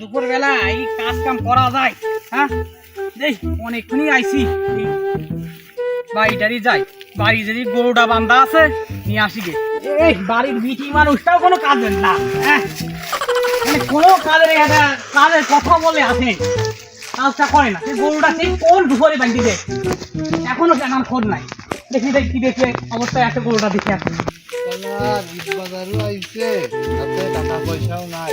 দুপুর বেলা এই কাজ কাম করা যায় হ্যাঁ? দেই, অনেকক্ষণই আইছি। এই বাড়িটারি যাই, বাড়ি যদি গরুটা বান্ধা আছে, নিয়ে আসি গে। এই বাড়ির বিটি মানুষটাও কোনো কাজের না হ্যাঁ? মানে কোনো কাজের কাজের কথা বলে আসে কাজটা করে না সেই গরুটা সেই কোন দুপুরে বান্ধি দেয়? এখনও কেন খোঁজ নাই। দেখি দেখি কি দেখে অবস্থায় একটা গরুটা দেখে আসে। বাজারও আইছে টাকা পয়সাও নাই।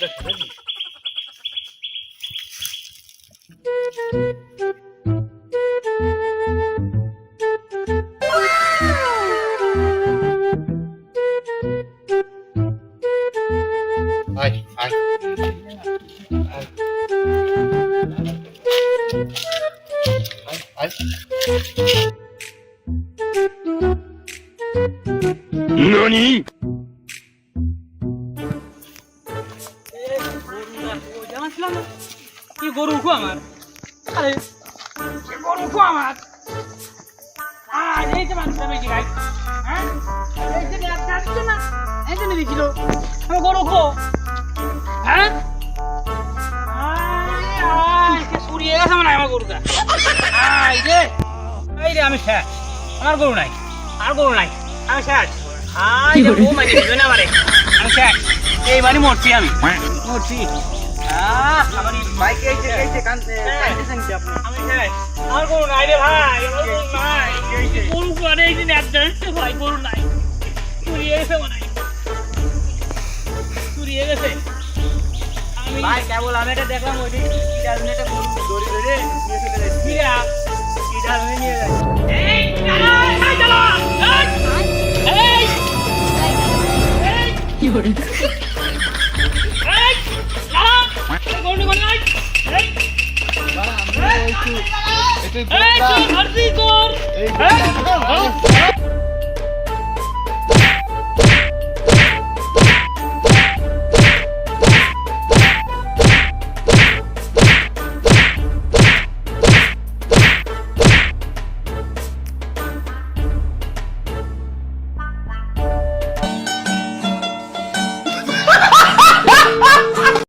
何？না? কি গরু উঠো আমার? আরে গরু উঠো আমার? আজ এই হ্যাঁ? না, এই যে নিয়েছিল আমার গরু হ্যাঁ? মনে রে। এই আমি শেষ। আমার গরু নাই, আর গরু নাই, আমি শেষ। আয় রে বউ মারি না আমারে? আমি শেষ। এই বাড়ি মরছি আমি। মরছি। আমার কি গরু নাই রে ভাই, আমার গরু নাই। গরু করে এই যে ভাই, গরু নাই। চুরিয়ে গেছে মনে হয়। চুরিয়ে গেছে। আমি- ভাই কেবল আমি এটা দেখলাম ওই দিন নেটে গরু দড়ি ধরে নিয়ে চলে যাচ্ছে কিরা? হয়ে নিয়ে যাচ্ছে এই, দাঁড়া, এই, এই, এই, এই, এই, দাঁড়া, এই